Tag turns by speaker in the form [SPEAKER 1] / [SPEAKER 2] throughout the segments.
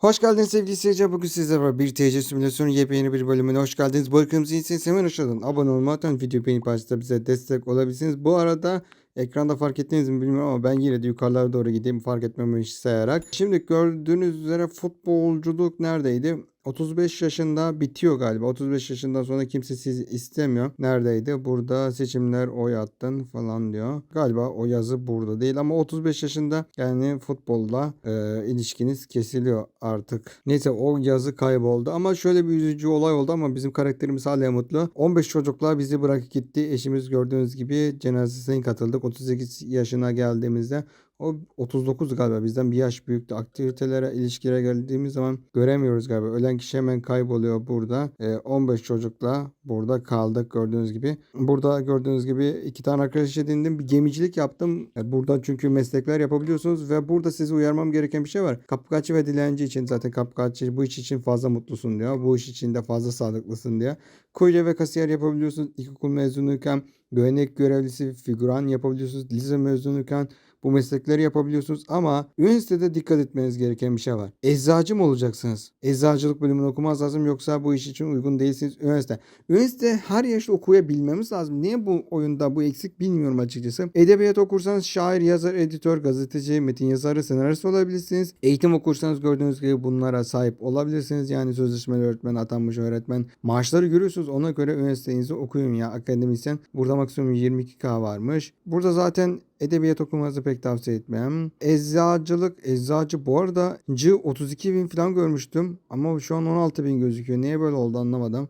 [SPEAKER 1] Hoş geldiniz sevgili seyirciler. Bugün sizlerle var bir TC simülasyonu yepyeni bir bölümüne hoş geldiniz. Bu ülkemizi iyisiniz. Hemen aşağıdan abone olmayı unutmayın. Video beğenip paylaşıp bize destek olabilirsiniz. Bu arada ekranda fark ettiniz mi bilmiyorum ama ben yine de yukarılara doğru gideyim fark etmemeyi sayarak. Şimdi gördüğünüz üzere futbolculuk neredeydi? 35 yaşında bitiyor galiba. 35 yaşından sonra kimse sizi istemiyor. Neredeydi? Burada seçimler oy attın falan diyor. Galiba o yazı burada değil ama 35 yaşında yani futbolla e, ilişkiniz kesiliyor artık. Neyse o yazı kayboldu ama şöyle bir üzücü olay oldu ama bizim karakterimiz hala mutlu. 15 çocuklar bizi bırakıp gitti. Eşimiz gördüğünüz gibi cenazesine katıldık. 38 yaşına geldiğimizde o 39 galiba bizden bir yaş büyüktü. Aktivitelere, ilişkilere geldiğimiz zaman göremiyoruz galiba. Ölen kişi hemen kayboluyor burada. Ee, 15 çocukla burada kaldık gördüğünüz gibi. Burada gördüğünüz gibi iki tane arkadaş edindim. Bir gemicilik yaptım. Ee, burada çünkü meslekler yapabiliyorsunuz ve burada sizi uyarmam gereken bir şey var. Kapkaççı ve dilenci için zaten kapkaççı bu iş için fazla mutlusun diyor. Bu iş için de fazla sağlıklısın diyor. Kurye ve kasiyer yapabiliyorsunuz. İlkokul mezunuyken güvenlik görevlisi, figüran yapabiliyorsunuz. Lise mezunuyken bu meslekleri yapabiliyorsunuz ama üniversitede dikkat etmeniz gereken bir şey var. Eczacı mı olacaksınız? Eczacılık bölümünü okumaz lazım yoksa bu iş için uygun değilsiniz üniversite. Üniversite her yaşta okuyabilmemiz lazım. Niye bu oyunda bu eksik bilmiyorum açıkçası. Edebiyat okursanız şair, yazar, editör, gazeteci, metin yazarı, senarist olabilirsiniz. Eğitim okursanız gördüğünüz gibi bunlara sahip olabilirsiniz. Yani sözleşmeli öğretmen, atanmış öğretmen. Maaşları görüyorsunuz. Ona göre üniversitenizi okuyun ya akademisyen. Burada maksimum 22K varmış. Burada zaten Edebiyat okumanızı pek tavsiye etmem. Eczacılık, eczacı bu arada C 32 bin falan görmüştüm. Ama şu an 16 bin gözüküyor. Niye böyle oldu anlamadım.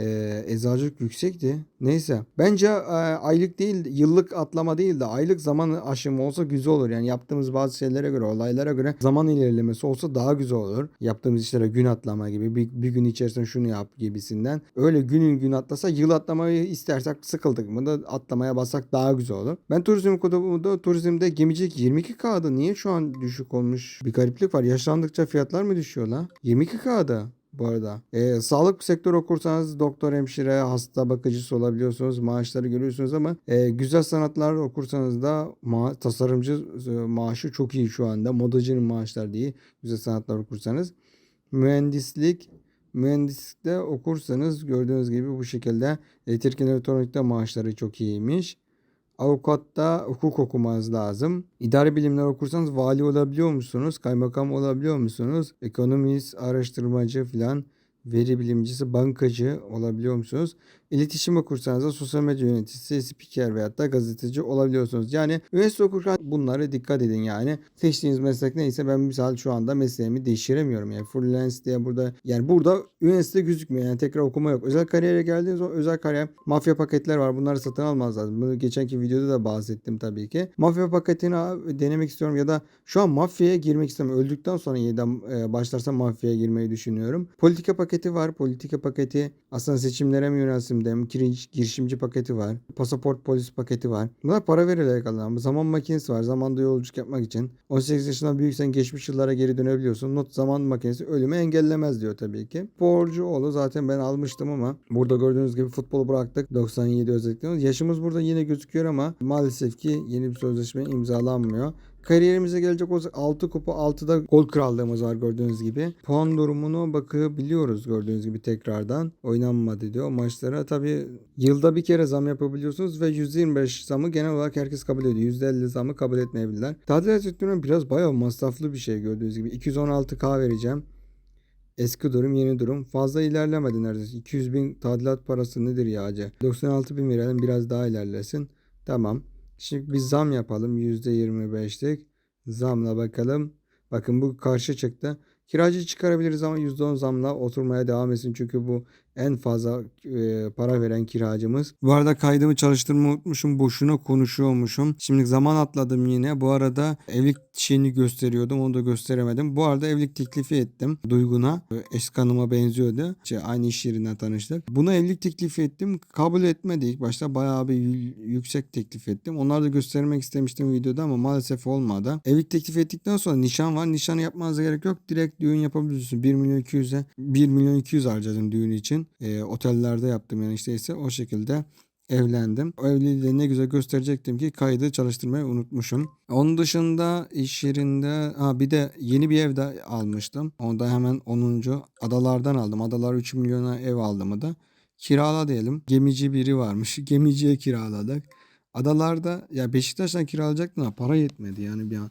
[SPEAKER 1] Ee, eczacılık yüksekti. Neyse. Bence e, aylık değil, yıllık atlama değil de aylık zaman aşımı olsa güzel olur. Yani yaptığımız bazı şeylere göre, olaylara göre zaman ilerlemesi olsa daha güzel olur. Yaptığımız işlere gün atlama gibi, bir, bir gün içerisinde şunu yap gibisinden. Öyle günün gün atlasa yıl atlamayı istersek sıkıldık mı da atlamaya bassak daha güzel olur. Ben turizm kodumda turizmde gemicilik 22K'da niye şu an düşük olmuş? Bir gariplik var. Yaşlandıkça fiyatlar mı düşüyor la? 22K'da bu arada. Ee, sağlık sektörü okursanız doktor, hemşire, hasta bakıcısı olabiliyorsunuz. Maaşları görüyorsunuz ama e, güzel sanatlar okursanız da ma- tasarımcı e, maaşı çok iyi şu anda. Modacının maaşları değil. Güzel sanatlar okursanız. Mühendislik Mühendislikte okursanız gördüğünüz gibi bu şekilde elektrik elektronikte maaşları çok iyiymiş. Avukatta hukuk okumanız lazım. İdari bilimler okursanız vali olabiliyor musunuz? Kaymakam olabiliyor musunuz? Ekonomist, araştırmacı filan, veri bilimcisi, bankacı olabiliyor musunuz? İletişim okursanız da sosyal medya yöneticisi, spiker veyahut da gazeteci olabiliyorsunuz. Yani üniversite okurken bunlara dikkat edin yani. Seçtiğiniz meslek neyse ben misal şu anda mesleğimi değiştiremiyorum. Yani freelance diye burada yani burada üniversite gözükmüyor. Yani tekrar okuma yok. Özel kariyere geldiğiniz zaman özel kariyer mafya paketler var. Bunları satın almanız lazım. Bunu geçenki videoda da bahsettim tabii ki. Mafya paketini denemek istiyorum ya da şu an mafyaya girmek istemiyorum. Öldükten sonra yeniden e, başlarsam mafyaya girmeyi düşünüyorum. Politika paketi var. Politika paketi aslında seçimlere mi yönelsin dem girişimci paketi var. Pasaport polis paketi var. Bunlar para verilerek alınan. Zaman makinesi var. Zamanda yolculuk yapmak için. 18 yaşından büyüksen geçmiş yıllara geri dönebiliyorsun. Not zaman makinesi ölümü engellemez diyor tabii ki. Borcuoğlu zaten ben almıştım ama burada gördüğünüz gibi futbolu bıraktık. 97 özellikle. Yaşımız burada yine gözüküyor ama maalesef ki yeni bir sözleşme imzalanmıyor. Kariyerimize gelecek olsak 6 kupa 6'da gol krallığımız var gördüğünüz gibi. Puan durumunu bakabiliyoruz gördüğünüz gibi tekrardan. Oynanmadı diyor maçlara. Tabi yılda bir kere zam yapabiliyorsunuz ve %25 zamı genel olarak herkes kabul ediyor. %50 zamı kabul etmeyebilirler. Tadilat sektörü biraz bayağı masraflı bir şey gördüğünüz gibi. 216k vereceğim. Eski durum yeni durum. Fazla ilerlemedi neredeyse. 200 bin tadilat parası nedir ya acı? 96 bin verelim biraz daha ilerlesin. Tamam. Şimdi bir zam yapalım. %25'lik. Zamla bakalım. Bakın bu karşı çıktı. Kiracı çıkarabiliriz ama %10 zamla oturmaya devam etsin. Çünkü bu en fazla e, para veren kiracımız. Bu arada kaydımı çalıştırmayı unutmuşum. Boşuna konuşuyormuşum. Şimdi zaman atladım yine. Bu arada evlilik şeyini gösteriyordum. Onu da gösteremedim. Bu arada evlilik teklifi ettim Duygun'a. Eski hanıma benziyordu. İşte aynı iş yerinden tanıştık. Buna evlilik teklifi ettim. Kabul etmedi ilk başta. Bayağı bir yüksek teklif ettim. Onları da göstermek istemiştim videoda ama maalesef olmadı. Evlilik teklif ettikten sonra nişan var. Nişanı yapmanıza gerek yok. Direkt düğün yapabiliyorsun. 1 milyon 200'e 1 milyon 200 harcadım düğün için. E, otellerde yaptım yani işte ise o şekilde evlendim. O evliliği ne güzel gösterecektim ki kaydı çalıştırmayı unutmuşum. Onun dışında iş yerinde ha bir de yeni bir ev de almıştım. Onu da hemen 10. adalardan aldım. Adalar 3 milyona ev aldım da. Kirala diyelim. Gemici biri varmış. Gemiciye kiraladık. Adalarda ya Beşiktaş'tan kiralayacaktım ama para yetmedi yani bir an.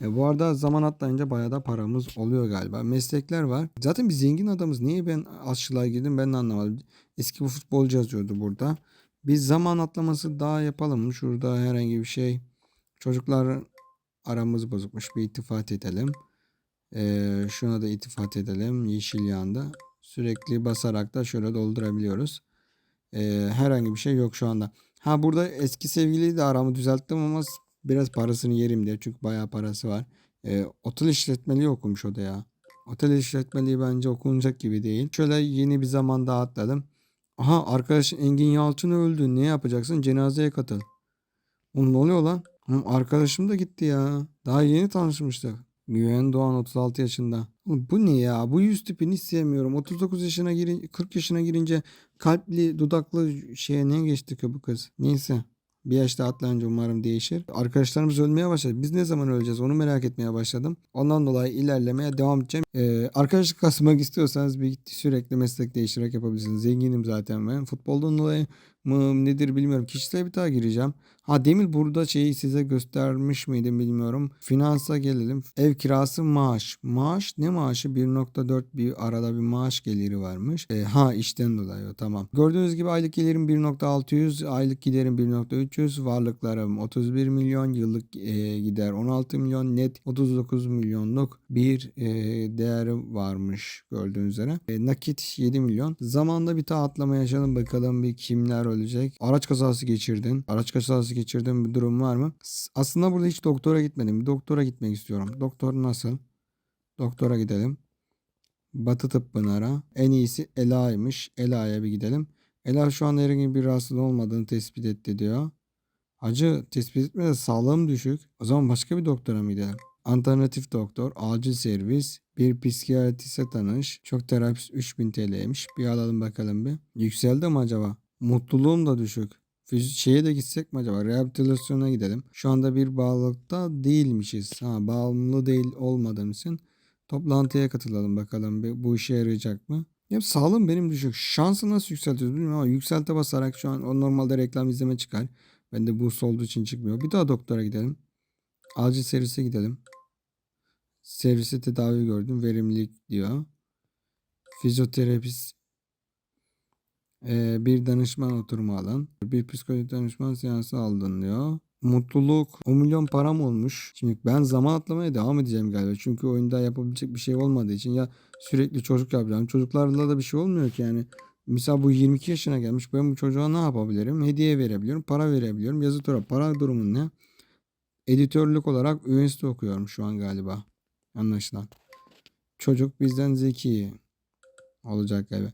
[SPEAKER 1] E bu arada zaman atlayınca bayağı da paramız oluyor galiba. Meslekler var. Zaten biz zengin adamız. Niye ben aşçılığa girdim ben de anlamadım. Eski bir futbolcu yazıyordu burada. Biz zaman atlaması daha yapalım? Şurada herhangi bir şey. Çocuklar aramız bozukmuş. Bir itifat edelim. Ee, şuna da itifat edelim. Yeşil yanda. Sürekli basarak da şöyle doldurabiliyoruz. Ee, herhangi bir şey yok şu anda. Ha burada eski sevgiliyi de aramı düzelttim ama biraz parasını yerim diye. Çünkü bayağı parası var. Ee, otel işletmeliği okumuş o da ya. Otel işletmeliği bence okunacak gibi değil. Şöyle yeni bir zaman daha atladım. Aha arkadaşın Engin Yalçın öldü. Ne yapacaksın? Cenazeye katıl. Oğlum ne oluyor lan? Oğlum arkadaşım da gitti ya. Daha yeni tanışmıştık. Güven Doğan 36 yaşında. Oğlum bu ne ya? Bu yüz tipini hiç sevmiyorum. 39 yaşına girin 40 yaşına girince kalpli dudaklı şeye ne geçti ki bu kız? Neyse. Bir yaşta atlayınca umarım değişir. Arkadaşlarımız ölmeye başladı. Biz ne zaman öleceğiz onu merak etmeye başladım. Ondan dolayı ilerlemeye devam edeceğim. Ee, arkadaşlık kasmak istiyorsanız bir sürekli meslek değiştirerek yapabilirsiniz. Zenginim zaten ben. Futboldan dolayı mı nedir bilmiyorum. Kişisel bir daha gireceğim. Ha demin burada şeyi size göstermiş miydim bilmiyorum. Finansa gelelim. Ev kirası maaş. Maaş ne maaşı? 1.4 bir arada bir maaş geliri varmış. E, ha işten dolayı tamam. Gördüğünüz gibi aylık gelirim 1.600, aylık giderim 1.300, varlıklarım 31 milyon, yıllık e, gider 16 milyon, net 39 milyonluk bir e, değeri varmış gördüğünüz üzere. E, nakit 7 milyon. Zamanda bir daha atlama yaşadım bakalım bir kimler ölecek. Araç kazası geçirdin. Araç kazası geçirdiğin bir durum var mı? Aslında burada hiç doktora gitmedim. Bir doktora gitmek istiyorum. Doktor nasıl? Doktora gidelim. Batı Tıp Pınar'a. En iyisi Ela'ymış. Ela'ya bir gidelim. Ela şu an herhangi bir rahatsız olmadığını tespit etti diyor. Hacı tespit etmede sağlığım düşük. O zaman başka bir doktora mı gidelim? Alternatif doktor, acil servis, bir psikiyatriste tanış. Çok terapist 3000 TL'ymiş. Bir alalım bakalım bir. Yükseldi mi acaba? Mutluluğum da düşük. Fiz- şeye de gitsek mi acaba? Rehabilitasyona gidelim. Şu anda bir bağlılıkta değilmişiz. Ha, bağımlı değil olmadığım için toplantıya katılalım bakalım bir, bu işe yarayacak mı? Ya sağlığım benim düşük. Şansı nasıl yükseltiyoruz bilmiyorum ama yükselte basarak şu an o normalde reklam izleme çıkar. Ben de bu olduğu için çıkmıyor. Bir daha doktora gidelim. Acil servise gidelim. Servise tedavi gördüm. Verimlilik diyor. Fizyoterapist ee, bir danışman oturumu alın. Bir psikolojik danışman seansı aldın diyor. Mutluluk 10 milyon param olmuş. Şimdi ben zaman atlamaya devam edeceğim galiba. Çünkü oyunda yapabilecek bir şey olmadığı için ya sürekli çocuk yapacağım. Çocuklarla da bir şey olmuyor ki yani. Misal bu 22 yaşına gelmiş. Ben bu çocuğa ne yapabilirim? Hediye verebiliyorum. Para verebiliyorum. Yazı tura. Para durumun ne? Editörlük olarak üniversite okuyorum şu an galiba. Anlaşılan. Çocuk bizden zeki olacak galiba.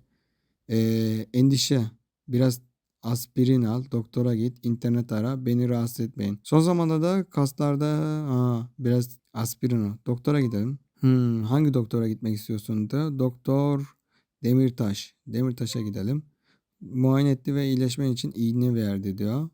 [SPEAKER 1] Ee, endişe. Biraz aspirin al. Doktora git. internet ara. Beni rahatsız etmeyin. Son zamanda da kaslarda aa, biraz aspirin al. Doktora gidelim. Hmm, hangi doktora gitmek istiyorsun da? Doktor Demirtaş. Demirtaş'a gidelim. Muayene etti ve iyileşmen için iğne verdi diyor.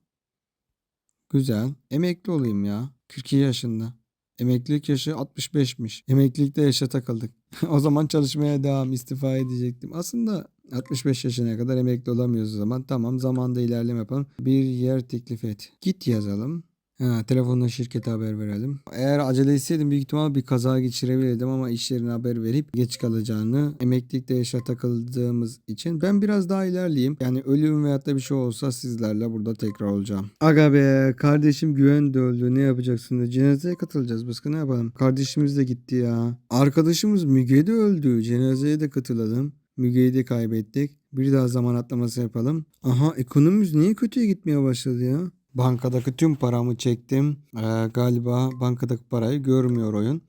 [SPEAKER 1] Güzel. Emekli olayım ya. 42 yaşında. Emeklilik yaşı 65'miş. Emeklilikte yaşa takıldık. o zaman çalışmaya devam istifa edecektim. Aslında 65 yaşına kadar emekli olamıyoruz o zaman. Tamam zamanda ilerleme yapalım. Bir yer teklif et. Git yazalım. Ha, telefonla şirkete haber verelim. Eğer acele etseydim büyük ihtimal bir kaza geçirebilirdim ama iş yerine haber verip geç kalacağını emeklilikte yaşa takıldığımız için ben biraz daha ilerleyeyim. Yani ölüm veyahut da bir şey olsa sizlerle burada tekrar olacağım. Aga be kardeşim güven öldü ne yapacaksın cenazeye katılacağız başka ne yapalım. Kardeşimiz de gitti ya. Arkadaşımız Müge de öldü cenazeye de katılalım. Müge'yi de kaybettik. Bir daha zaman atlaması yapalım. Aha ekonomimiz niye kötüye gitmeye başladı ya? Bankadaki tüm paramı çektim. Ee, galiba bankadaki parayı görmüyor oyun.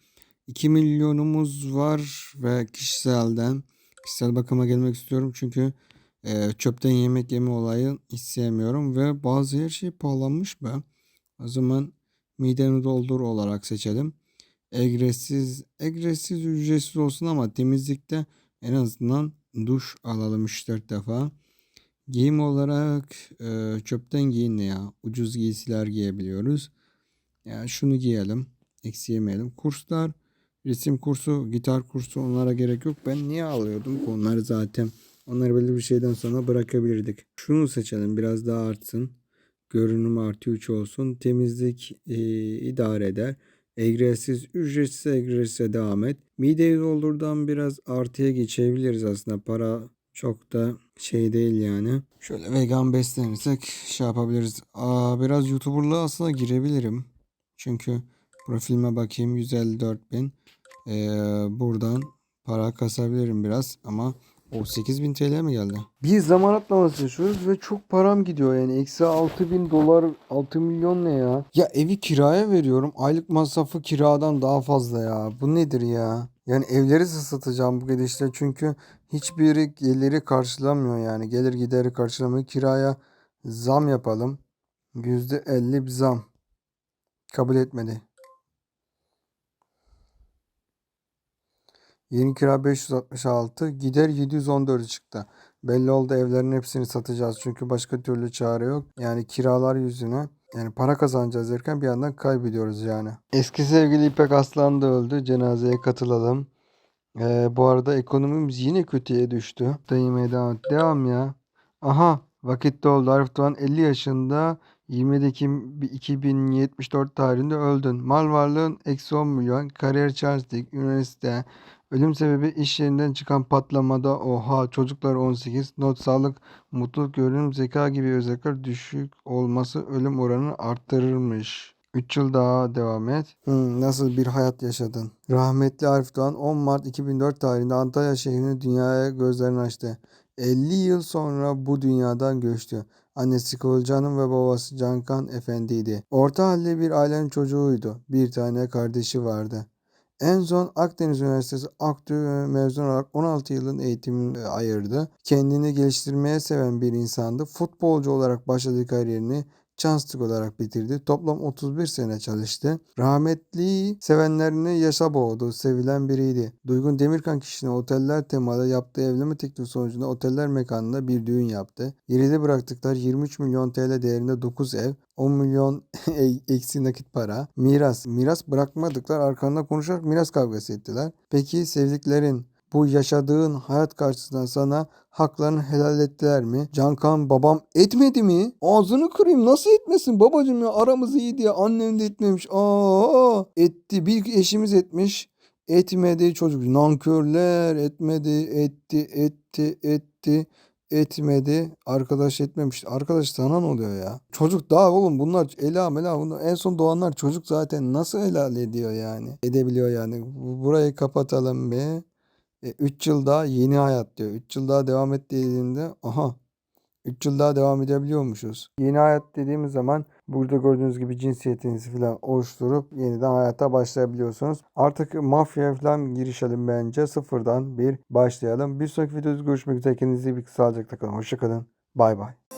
[SPEAKER 1] 2 milyonumuz var ve kişiselden kişisel bakıma gelmek istiyorum çünkü e, çöpten yemek yeme olayı hiç sevmiyorum ve bazı her şey pahalanmış be. O zaman mideni doldur olarak seçelim. Egretsiz, egretsiz ücretsiz olsun ama temizlikte en azından duş alalım 3-4 defa. Giyim olarak e, çöpten giyinle ya. Ucuz giysiler giyebiliyoruz. Yani şunu giyelim. Eksi yemeyelim. Kurslar resim kursu, gitar kursu onlara gerek yok. Ben niye alıyordum ki onları zaten. Onları belli bir şeyden sonra bırakabilirdik. Şunu seçelim biraz daha artsın. Görünüm artı 3 olsun. Temizlik e, idare eder. Egzersiz, ücretsiz egzersize devam et. Mideyi doldurdan biraz artıya geçebiliriz aslında. Para çok da şey değil yani. Şöyle vegan beslenirsek şey yapabiliriz. Aa, biraz YouTuber'lığa aslında girebilirim. Çünkü profilime bakayım 154 bin. Ee, buradan para kasabilirim biraz ama o 8000 TL mi geldi? Bir zaman atlaması yaşıyoruz ve çok param gidiyor yani. Eksi 6000 dolar 6 milyon ne ya? Ya evi kiraya veriyorum. Aylık masrafı kiradan daha fazla ya. Bu nedir ya? Yani evleri satacağım bu gidişle çünkü hiçbiri geliri karşılamıyor yani. Gelir gideri karşılamıyor. Kiraya zam yapalım. %50 bir zam. Kabul etmedi. Yeni kira 566, gider 714 çıktı. Belli oldu evlerin hepsini satacağız çünkü başka türlü çare yok. Yani kiralar yüzüne yani para kazanacağız derken bir yandan kaybediyoruz yani. Eski sevgili İpek Aslan da öldü. Cenazeye katılalım. Ee, bu arada ekonomimiz yine kötüye düştü. Dayımaya devam. Devam ya. Aha vakit doldu. Arif Doğan 50 yaşında 27 Ekim 2074 tarihinde öldün. Mal varlığın eksi 10 milyon. Kariyer charge'dik. Üniversite. Ölüm sebebi iş yerinden çıkan patlamada oha çocuklar 18 not sağlık mutluluk görünüm zeka gibi özellikler düşük olması ölüm oranını arttırırmış. 3 yıl daha devam et. Hmm, nasıl bir hayat yaşadın? Rahmetli Arif Doğan 10 Mart 2004 tarihinde Antalya şehrine dünyaya gözlerini açtı. 50 yıl sonra bu dünyadan göçtü. Annesi Kıvılcı Hanım ve babası Cankan Efendi'ydi. Orta halli bir ailenin çocuğuydu. Bir tane kardeşi vardı. En son Akdeniz Üniversitesi Aktü mezun olarak 16 yılın eğitimini ayırdı. Kendini geliştirmeye seven bir insandı. Futbolcu olarak başladığı kariyerini Chanstık olarak bitirdi. Toplam 31 sene çalıştı. Rahmetli sevenlerini yaşa boğdu. Sevilen biriydi. Duygun Demirkan kişine oteller temalı yaptığı evlenme teklifi sonucunda oteller mekanında bir düğün yaptı. Geride bıraktıklar 23 milyon TL değerinde 9 ev, 10 milyon eksi nakit para. Miras. Miras bırakmadıklar. Arkandan konuşarak miras kavgası ettiler. Peki sevdiklerin bu yaşadığın hayat karşısında sana haklarını helal ettiler mi? Cankan babam etmedi mi? Ağzını kırayım nasıl etmesin babacım ya aramız iyi diye annem de etmemiş. Aa etti bir eşimiz etmiş. Etmedi çocuk nankörler etmedi etti etti etti etmedi. Arkadaş etmemiş. Arkadaş sana ne oluyor ya? Çocuk daha oğlum bunlar ela mela bunlar. En son doğanlar çocuk zaten nasıl helal ediyor yani? Edebiliyor yani. Burayı kapatalım bir. 3 yıl daha yeni hayat diyor. 3 yıl daha devam et dediğinde aha 3 yıl daha devam edebiliyormuşuz. Yeni hayat dediğimiz zaman burada gördüğünüz gibi cinsiyetinizi falan oluşturup yeniden hayata başlayabiliyorsunuz. Artık mafya falan girişelim bence. Sıfırdan bir başlayalım. Bir sonraki videoda görüşmek üzere. Kendinize bir sağlıcakla kalın. Hoşçakalın. Bay bay.